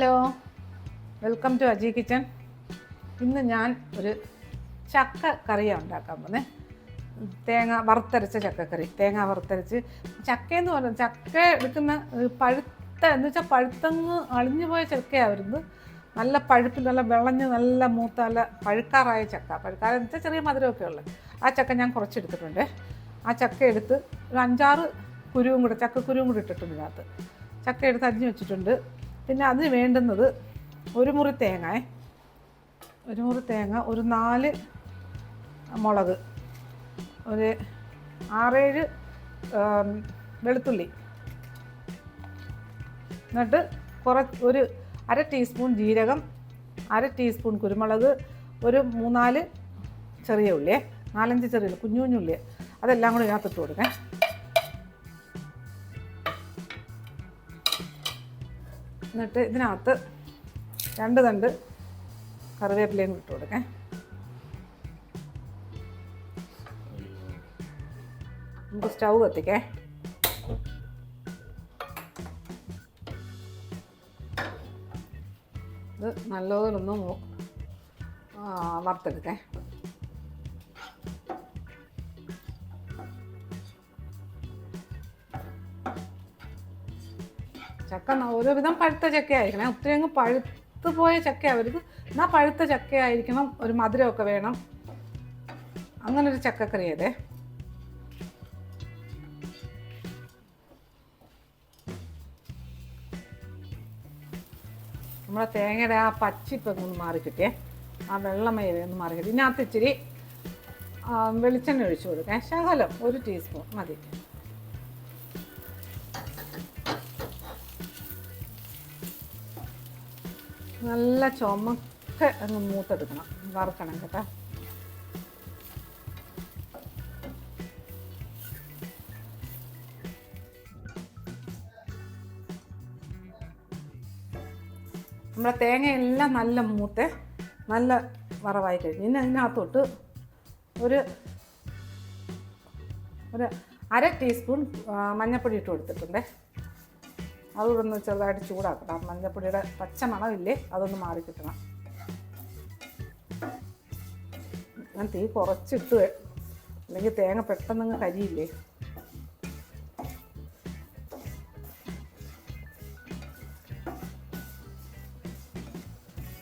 Hello. Welcome to Aji kitchen. ഇന്ന് ഞാൻ ഒരു ചക്ക കറിയാണ് ഉണ്ടാക്കാൻ പോകുന്നത് തേങ്ങ വറുത്തരച്ച ചക്കക്കറി തേങ്ങ വറുത്തരച്ച് ചക്കയെന്ന് പറയുന്നത് ചക്ക എടുക്കുന്ന പഴുത്ത എന്ന് വെച്ചാൽ പഴുത്തങ്ങ് അളിഞ്ഞു പോയ ചക്കയാണ് വരുന്നത് നല്ല പഴുപ്പ് നല്ല വിളഞ്ഞ് നല്ല മൂത്ത നല്ല പഴുക്കാറായ ചക്ക. പഴുക്കാറെന്ന് വെച്ചാൽ ചെറിയ മധുരമൊക്കെ ഉള്ളത് ആ ചക്ക ഞാൻ കുറച്ചെടുത്തിട്ടുണ്ട്. ആ ചക്ക എടുത്ത് ഒരു അഞ്ചാറ് കുരുവും കൂടെ ചക്കക്കുരുവും കൂടെ ഇട്ടിട്ടുണ്ട് ഇതിനകത്ത്. ചക്ക എടുത്ത് അരിഞ്ഞു വെച്ചിട്ടുണ്ട്. പിന്നെ അതിന് വേണ്ടുന്നത് ഒരു മുറി തേങ്ങ ഒരു മുറി തേങ്ങ ഒരു നാല് മുളക് ഒരു ആറേഴ് വെളുത്തുള്ളി. എന്നിട്ട് കുറച്ച് ഒരു അര ടീസ്പൂൺ ജീരകം അര ടീസ്പൂൺ കുരുമുളക് ഒരു മൂന്നാൽ ചെറിയ ഉള്ളിയെ നാലഞ്ച് ചെറിയ കുഞ്ഞു കുഞ്ഞുള്ളി അതെല്ലാം കൂടി ഇതിനകത്തിട്ട് കൊടുക്കാം. എന്നിട്ട് ഇതിനകത്ത് രണ്ട് തണ്ട് കറിവേപ്പിലയും ഇട്ട് കൊടുക്കേ. നമുക്ക് സ്റ്റൗ കത്തിക്കേ. ഇത് ആ, വറുത്തെടുക്കേ. ചക്ക ന- വിധം പഴുത്ത ചക്ക ആയിരിക്കണം ഒത്തിരി അങ്ങ് പഴുത്ത് പോയ ചക്ക ആവരുത് എന്നാൽ പഴുത്ത ചക്ക ആയിരിക്കണം ഒരു മധുരമൊക്കെ വേണം. അങ്ങനൊരു ചക്കക്കറി അതെ നമ്മളെ തേങ്ങയുടെ ആ പച്ചിപ്പൊക്കെ ഒന്ന് മാറിക്കിട്ടിയേ ആ വെള്ളമയിൽ ഒന്ന് മാറിക്കിട്ടി ഇതിനകത്ത് ഇച്ചിരി വെളിച്ചെണ്ണ ഒഴിച്ചു കൊടുക്കാം. ശകലം ഒരു ടീസ്പൂൺ മതി. നല്ല ചുമക്കെ അങ്ങ് മൂത്തെടുക്കണം. വറുക്കണം കേട്ടോ. നമ്മുടെ തേങ്ങയെല്ലാം നല്ല മൂത്ത് നല്ല വറവായി കഴിഞ്ഞു. ഇനി അതിനകത്തോട്ട് ഒരു ഒരു അര ടീസ്പൂൺ മഞ്ഞൾപ്പൊടി ഇട്ട് കൊടുത്തിട്ടുണ്ടേ. അതുകൂടെ ഒന്ന് ചെറുതായിട്ട് ചൂടാക്കണം. മഞ്ഞപ്പൊടിയുടെ പച്ച മണമില്ലേ അതൊന്ന് മാറി കിട്ടണം. ഞാൻ തീ കുറച്ചിട്ട് അല്ലെങ്കിൽ തേങ്ങ പെട്ടെന്ന് കരിയില്ലേ?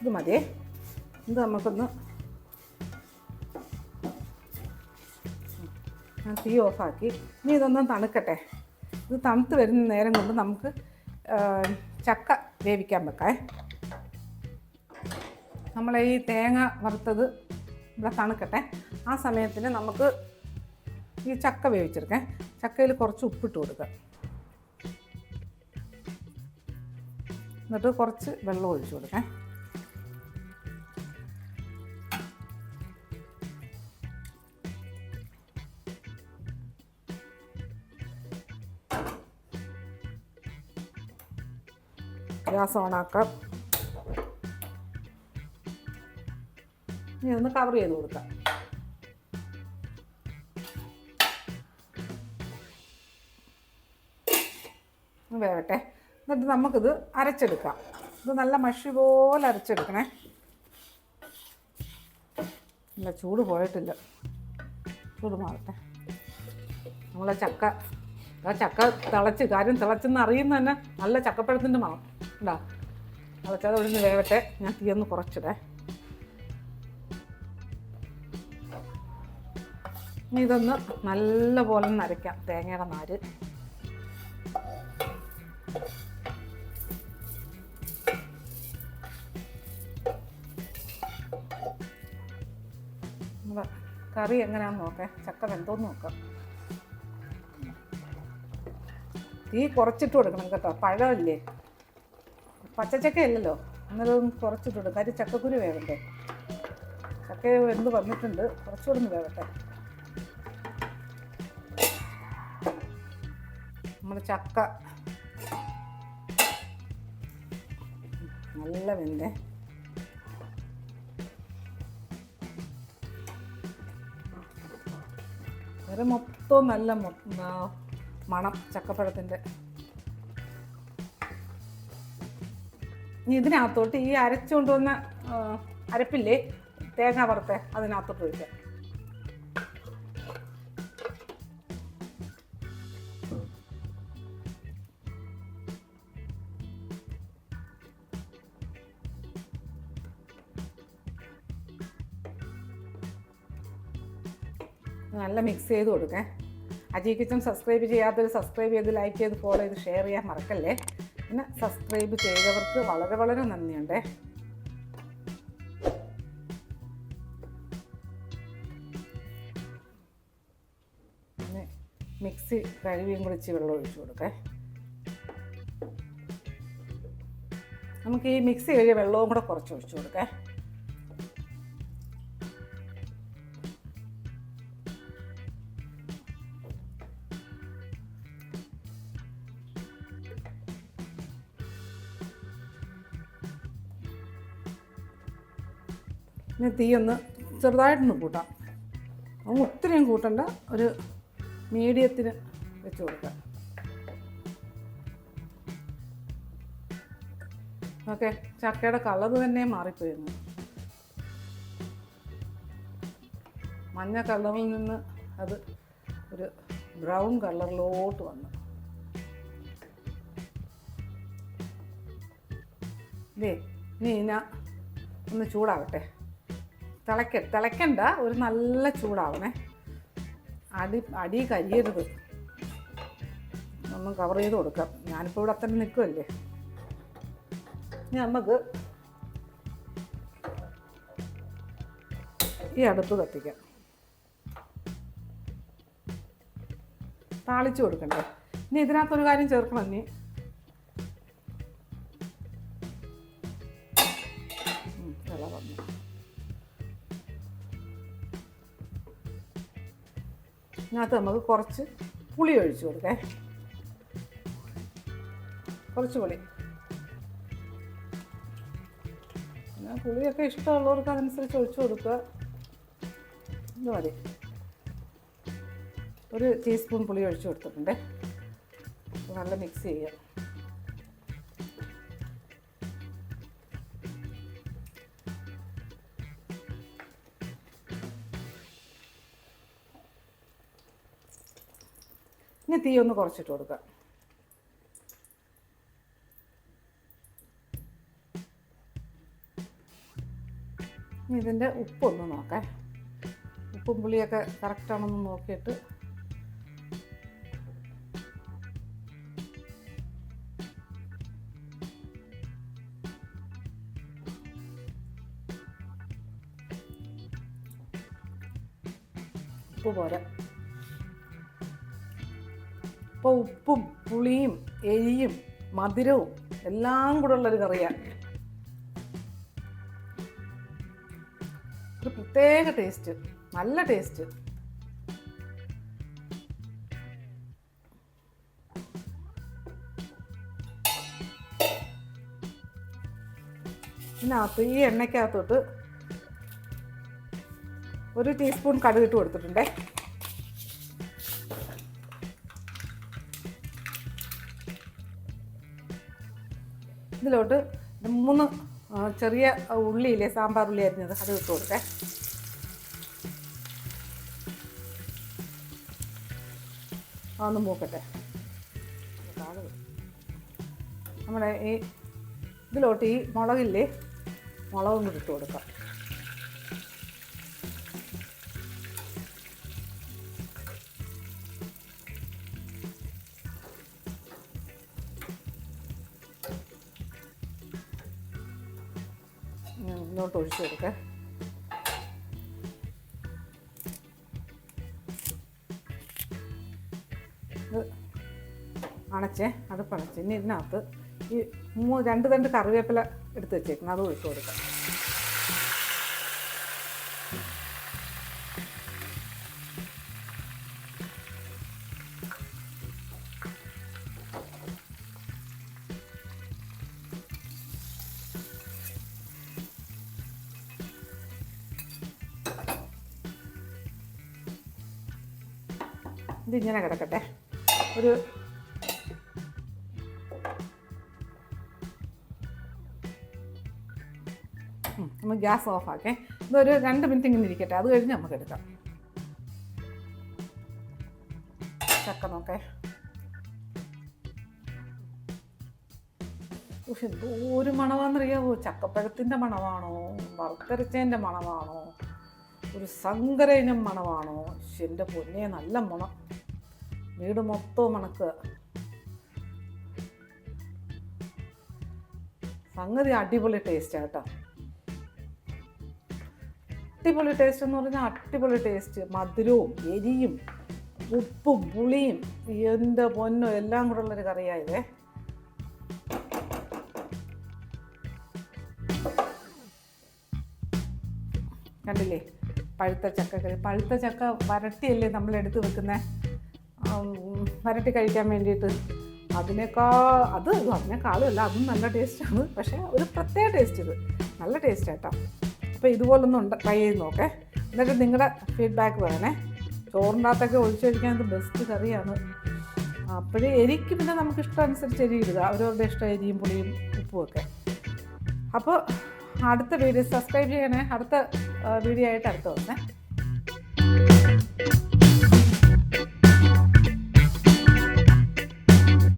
ഇത് മതിയേ. ഇത് നമുക്കൊന്ന് ഞാൻ തീ ഓഫാക്കി. ഇനി ഇതൊന്നും തണുക്കട്ടെ. ഇത് തണുത്ത് വരുന്ന നേരം കൊണ്ട് നമുക്ക് ചക്ക വേവിക്കാൻ വെക്കാം നമ്മൾ ഈ തേങ്ങ വറുത്തത് ഇവിടെ തണുക്കട്ടെ. ആ സമയത്തിന് നമുക്ക് ഈ ചക്ക വേവിച്ചെടുക്കാം. ചക്കയിൽ കുറച്ച് ഉപ്പിട്ട് കൊടുക്കാം എന്നിട്ട് കുറച്ച് വെള്ളം ഒഴിച്ചു കൊടുക്കാം. ഗ്യാസ് ഓണാക്കാം. ഇനി ഒന്ന് കവർ ചെയ്ത് കൊടുക്കാം. വേവട്ടെ. എന്നിട്ട് നമുക്കിത് അരച്ചെടുക്കാം. ഇത് നല്ല മഷി പോലെ അരച്ചെടുക്കണേ. ഇല്ല ചൂട് പോയിട്ടില്ല. ചൂട് മാറട്ടെ. നമ്മളെ ചക്ക ചക്ക തിളച്ച് കാര്യം തിളച്ചെന്ന് അറിയുന്ന തന്നെ നല്ല ചക്കപ്പഴത്തിന്റെ മണം ഉണ്ടാ തിളച്ചത് നിന്ന് വേവട്ടെ. ഞാൻ തീയൊന്ന് കുറച്ചിടേ. ഇനി ഇതൊന്ന് നല്ല പോലെ ഒന്ന് അരയ്ക്കാം തേങ്ങയുടെ നാര്. കറി എങ്ങനെയാണെന്ന് നോക്കെ. ചക്ക വെന്തോന്ന് നോക്കാം. തീ കുറച്ചിട്ട് കൊടുക്കണം കേട്ടോ. പഴമില്ലേ? പച്ചച്ചക്ക അല്ലല്ലോ അന്നേരം കുറച്ചിട്ടുണ്ട് കാര്യം ചക്കക്കുരു വേവണ്ടേ? ചക്ക എന്ന് വന്നിട്ടുണ്ട്. കുറച്ചുകൂടെ ഒന്ന് വേവട്ടെ. നമ്മൾ ചക്ക. നല്ല വെന്തേ. വേറെ മൊത്തം നല്ല മണം ചക്കപ്പഴത്തിന്റെ. ഇനി ഇതിനകത്തോട്ട് ഈ അരച്ചുകൊണ്ട് വന്ന അരപ്പില്ലേ? തേങ്ങ വറുത്തെ അതിനകത്തോട്ട് ഒഴിക്കാം നല്ല മിക്സ് ചെയ്ത് കൊടുക്കേ. അജി കിച്ചൻ സബ്സ്ക്രൈബ് ചെയ്യാത്തവർ സബ്സ്ക്രൈബ് ചെയ്ത് ലൈക്ക് ചെയ്ത് ഫോളോ ചെയ്ത് ഷെയർ ചെയ്യാൻ മറക്കല്ലേ? പിന്നെ സബ്സ്ക്രൈബ് ചെയ്തവർക്ക് വളരെ വളരെ നന്ദിയുണ്ട്. പിന്നെ മിക്സി കഴുകിയും കൂടി ഇച്ചിരി വെള്ളം ഒഴിച്ചു കൊടുക്കേ. നമുക്ക് ഈ മിക്സി കഴിയ വെള്ളവും കൂടെ കുറച്ച് ഒഴിച്ചു കൊടുക്കേ. ഇനി തീ ഒന്ന് ചെറുതായിട്ടൊന്ന് കൂട്ടാം. അങ്ങ് ഒത്തിരിയും കൂട്ടണ്ട ഒരു മീഡിയത്തിന് വെച്ച് കൊടുക്കാം. ഓക്കെ ചക്കയുടെ കളർ തന്നെ മാറിപ്പോയിരുന്നു. മഞ്ഞ കളറിൽ നിന്ന് അത് ഒരു ബ്രൗൺ കളറിലോട്ട് വന്നു. ഇതേ ഇനി ഇതിന ഒന്ന് ചൂടാവട്ടെ. തിളക്ക തിളക്കണ്ട ഒരു നല്ല ചൂടാവണേ. അടി അടി കരിയരുത്. ഒന്ന് കവർ ചെയ്ത് കൊടുക്കാം. ഞാനിപ്പോൾ ഇവിടെ അത്ര നിൽക്കുമല്ലേ ഇനി നമുക്ക് ഈ അടുപ്പ് കത്തിക്കാം. താളിച്ച് കൊടുക്കണ്ടേ? ഇനി ഇതിനകത്തൊരു കാര്യം ചേർക്കണം ഇനി ഇതിനകത്ത് നമുക്ക് കുറച്ച് പുളി ഒഴിച്ചു കൊടുക്കേ. കുറച്ച് പുളി. പിന്നെ പുളിയൊക്കെ ഇഷ്ടമുള്ളവർക്ക് അതനുസരിച്ച് ഒഴിച്ചു കൊടുക്കുക. ഇത് മതി. ഒരു ടീസ്പൂൺ പുളി ഒഴിച്ചു കൊടുത്തിട്ടുണ്ട്. നല്ല മിക്സ് ചെയ്യുക ഇനി തീ ഒന്ന് കുറച്ചിട്ട് കൊടുക്കുക ഇതിന്റെ ഉപ്പൊന്ന് നോക്കാം. ഉപ്പും പുളിയൊക്കെ കറക്റ്റാണെന്ന് നോക്കിയിട്ട്. ഉപ്പ് പോരാ. ഇപ്പോൾ ഉപ്പും പുളിയും എരിയും മധുരവും എല്ലാം കൂടെ ഉള്ളൊരു കറിയാണ് ഒരു പ്രത്യേക ടേസ്റ്റ് നല്ല ടേസ്റ്റ് ഇതിനകത്ത് ഈ എണ്ണയ്ക്കകത്തോട്ട് ഒരു ടീസ്പൂൺ കടുകിട്ട് കൊടുത്തിട്ടുണ്ടേ. ഇതിലോട്ട് മൂന്ന് ചെറിയ ഉള്ളിയില്ലേ സാമ്പാർ ഉള്ളി അരിഞ്ഞത് അത് ഇട്ട് കൊടുക്കേ അതൊന്ന് മൂക്കട്ടെ. നമ്മുടെ ഈ ഇതിലോട്ട് ഈ മുളകില്ലേ മുളകും കൂടി ഇട്ട് കൊടുക്കാം. ഉം, ഇങ്ങോട്ട് ഒഴിച്ചു കൊടുക്കാം. ഇത് അണച്ചേ പണച്ച്. ഇനി ഇതിനകത്ത് ഈ മൂ രണ്ട് തണ്ട് കറിവേപ്പില എടുത്ത് വെച്ചേക്കണം. അത് ഒഴിച്ചു കൊടുക്കാം. ഇതിങ്ങനെ കിടക്കട്ടെ. ഒരു നമുക്ക് ഗ്യാസ് ഓഫാക്കേ ഇതൊരു രണ്ട് മിനിറ്റ് ഇങ്ങനെ ഇരിക്കട്ടെ. അത് കഴിഞ്ഞ് നമുക്ക് എടുക്കാം. ചക്ക നോക്കേ. പക്ഷെ എന്തോ ഒരു മണമാണെന്നറിയാവോ ചക്കപ്പഴത്തിന്റെ മണമാണോ വറുത്തരച്ചതിന്റെ മണമാണോ ഒരു സങ്കര ഇനം മണമാണോ? എന്റെ പൊന്നെ നല്ല മണം. വീട് മൊത്തവും മണക്കുക സംഗതി അടിപൊളി ടേസ്റ്റ് കേട്ടോ. അടിപൊളി ടേസ്റ്റ് എന്ന് പറഞ്ഞാൽ അടിപൊളി ടേസ്റ്റ് മധുരവും എരിയും ഉപ്പും പുളിയും എന്റെ പൊന്നോ എല്ലാം കൂടെ ഉള്ളൊരു കറിയായതേ കണ്ടില്ലേ? പഴുത്ത ചക്കകൾ. പഴുത്ത ചക്ക വരട്ടിയല്ലേ നമ്മൾ എടുത്ത് വെക്കുന്നത് വരട്ടി കഴിക്കാൻ വേണ്ടിയിട്ട്. അതിനേക്കാൾ അത് അതിനേക്കാളും അല്ല അതും നല്ല ടേസ്റ്റാണ് പക്ഷേ ഒരു പ്രത്യേക ടേസ്റ്റ് ഇത്. നല്ല ടേസ്റ്റ് കേട്ടോ. അപ്പോൾ ഇതുപോലൊന്നും ഉണ്ട് ട്രൈ ചെയ്ത് നോക്കെ. എന്നിട്ട് നിങ്ങളുടെ ഫീഡ്ബാക്ക് വേണേ ചോറിന്റെ അകത്തൊക്കെ ഒഴിച്ചൊഴിക്കാൻ ഇത് ബെസ്റ്റ് കറിയാണ്. അപ്പോഴേ എരിക്ക് പിന്നെ നമുക്ക് ഇഷ്ടം അനുസരിച്ച് എരി അവരവരുടെ ഇഷ്ടം എരിയും പുളിയും ഉപ്പും ഒക്കെ. അപ്പോൾ അടുത്ത വീഡിയോ സബ്സ്ക്രൈബ് ചെയ്യണേ. അടുത്ത വീഡിയോ ആയിട്ട് അടുത്ത വന്നേ.